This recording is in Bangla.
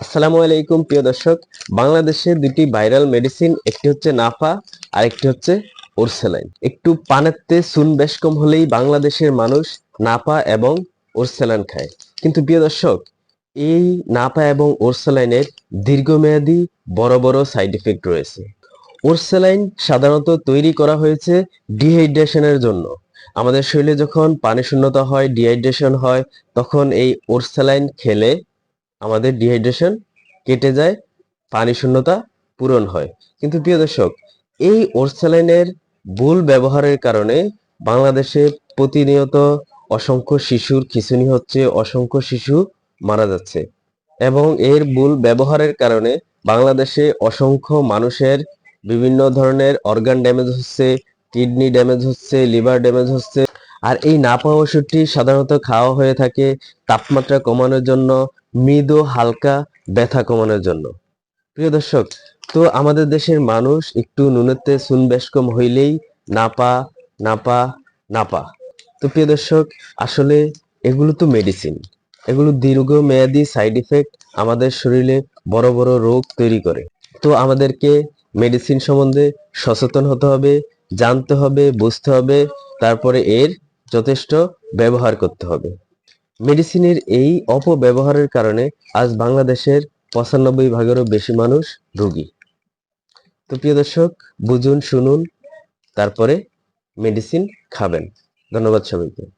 আসসালামু আলাইকুম, প্রিয় দর্শক। বাংলাদেশে দুটি ভাইরাল মেডিসিন, একটি হচ্ছে নাফা আর একটি হচ্ছে ওরসেলাইন। একটু পানেতে সুন বেশ কম হলেই বাংলাদেশের মানুষ নাপা এবং ওরসেলাইন খায়। কিন্তু প্রিয় দর্শক, এই নাপা এবং ওরসেলাইনের দীর্ঘমেয়াদী বড় বড় সাইড ইফেক্ট রয়েছে। ওরসেলাইন সাধারণত তৈরি করা হয়েছে ডিহাইড্রেশনের জন্য। আমাদের শরীরে যখন পানি শূন্যতা হয়, ডিহাইড্রেশন হয়, তখন এই ওরসেলাইন খেলে আমাদের ডিহাইড্রেশন কেটে যায়, পানি শূন্যতা পূরণ হয়। কিন্তু প্রিয় দর্শক, এই ওরসালাইনের ভুল ব্যবহারের কারণে বাংলাদেশে প্রতিনিয়ত অসংখ্য শিশুর খিঁচুনি হচ্ছে, অসংখ্য শিশু মারা যাচ্ছে। এবং এর ভুল ব্যবহারের কারণে বাংলাদেশে অসংখ্য মানুষের বিভিন্ন ধরনের অর্গান ড্যামেজ হচ্ছে কিডনি ড্যামেজ হচ্ছে লিভার ড্যামেজ হচ্ছে। আর এই নাপা ওষুধটি সাধারণত খাওয়া হয়ে থাকে, তাপমাত্রা কমানোর জন্য মৃদু হালকা ব্যথা কমানোর জন্য। প্রিয় দর্শক, তো আমাদের দেশের মানুষ একটু নুনেতে সুন বেশ কম হইলেই নাপা নাপা নাপা। তো প্রিয় দর্শক, আসলে এগুলো তো মেডিসিন এগুলো দীর্ঘমেয়াদী সাইড ইফেক্ট আমাদের শরীরে বড় বড় রোগ তৈরি করে। তো আমাদেরকে মেডিসিন সম্বন্ধে সচেতন হতে হবে, জানতে হবে, বুঝতে হবে, তারপরে এর যথেষ্ট ব্যবহার করতে হবে। মেডিসিনের এই অপব্যবহারের কারণে আজ বাংলাদেশের পঁচানব্বই ভাগেরও বেশি মানুষ রোগী। তো প্রিয় দর্শক, বুঝুন, শুনুন, তারপরে মেডিসিন খাবেন। ধন্যবাদ সবাইকে।